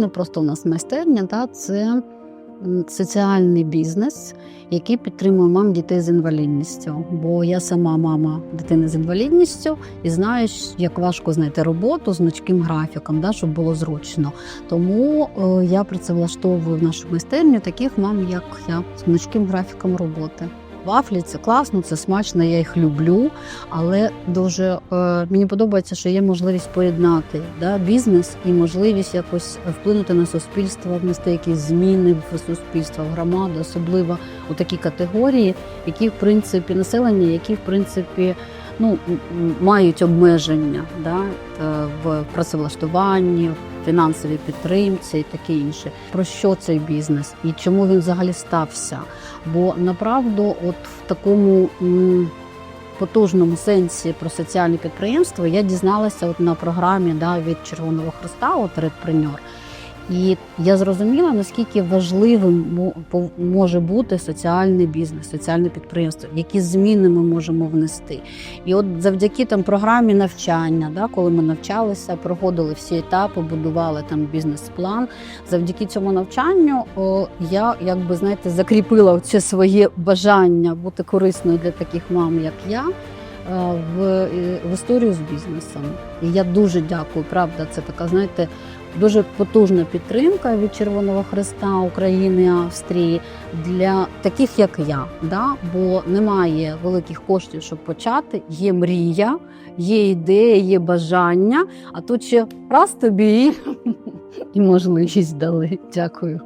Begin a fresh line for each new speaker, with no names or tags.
просто у нас майстерня, да, це соціальний бізнес, який підтримує мам дітей з інвалідністю. Бо я сама мама дитини з інвалідністю і знаю, як важко знайти роботу з гнучким графіком, да, щоб було зручно. Тому е, я працевлаштовую в нашу майстерню таких мам, як я, з гнучким графіком роботи. Вафлі це класно, це смачно, я їх люблю. Але дуже е, мені подобається, що є можливість поєднати да, бізнес і можливість якось вплинути на суспільство, внести якісь зміни в суспільство, в громаду, особливо у такі категорії, які в принципі населення, які в принципі ну, мають обмеження да, е, в працевлаштуванні, фінансовій підтримці і таке інше. Про що цей бізнес і чому він взагалі стався? Бо направду, от в такому потужному сенсі про соціальне підприємство я дізналася от на програмі да, від Червоного Христа, от Редпреньор. І я зрозуміла, наскільки важливим може бути соціальний бізнес, соціальне підприємство, які зміни ми можемо внести. І от завдяки там програмі навчання, да, коли ми навчалися, проходили всі етапи, будували там бізнес-план. Завдяки цьому навчанню о, я якби знаєте закріпила це своє бажання бути корисною для таких мам, як я. е, В, в історію з бізнесом. І я дуже дякую. Правда, це така, знаєте, дуже потужна підтримка від Червоного Христа України, Австрії для таких, як я. Да? Бо немає великих коштів, щоб почати. Є мрія, є ідея, є бажання. А тут ще раз тобі і, можливість дали. Дякую.